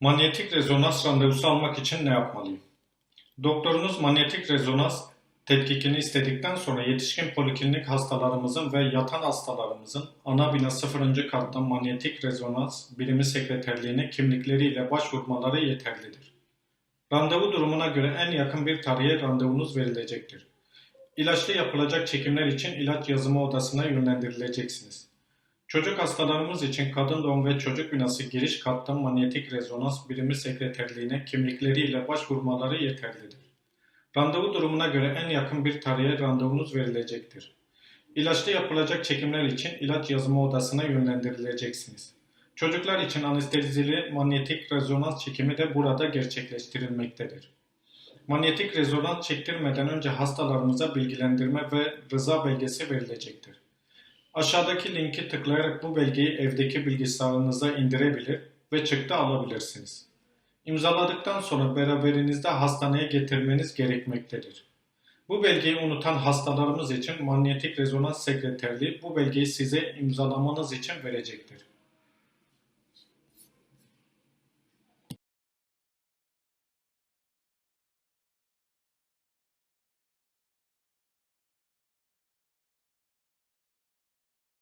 Manyetik rezonans randevusu almak için ne yapmalıyım? Doktorunuz manyetik rezonans tetkikini istedikten sonra yetişkin poliklinik hastalarımızın ve yatan hastalarımızın ana bina 0. katta manyetik rezonans birimi sekreterliğine kimlikleriyle başvurmaları yeterlidir. Randevu durumuna göre en yakın bir tarihe randevunuz verilecektir. İlaçlı yapılacak çekimler için ilaç yazımı odasına yönlendirileceksiniz. Çocuk hastalarımız için kadın doğum ve çocuk binası giriş katta manyetik rezonans birimi sekreterliğine kimlikleriyle başvurmaları yeterlidir. Randevu durumuna göre en yakın bir tarihe randevunuz verilecektir. İlaçlı yapılacak çekimler için ilaç yazımı odasına yönlendirileceksiniz. Çocuklar için anestezili manyetik rezonans çekimi de burada gerçekleştirilmektedir. Manyetik rezonans çektirmeden önce hastalarımıza bilgilendirme ve rıza belgesi verilecektir. Aşağıdaki linki tıklayarak bu belgeyi evdeki bilgisayarınıza indirebilir ve çıktı alabilirsiniz. İmzaladıktan sonra beraberinizde hastaneye getirmeniz gerekmektedir. Bu belgeyi unutan hastalarımız için manyetik rezonans sekreterliği bu belgeyi size imzalamanız için verecektir.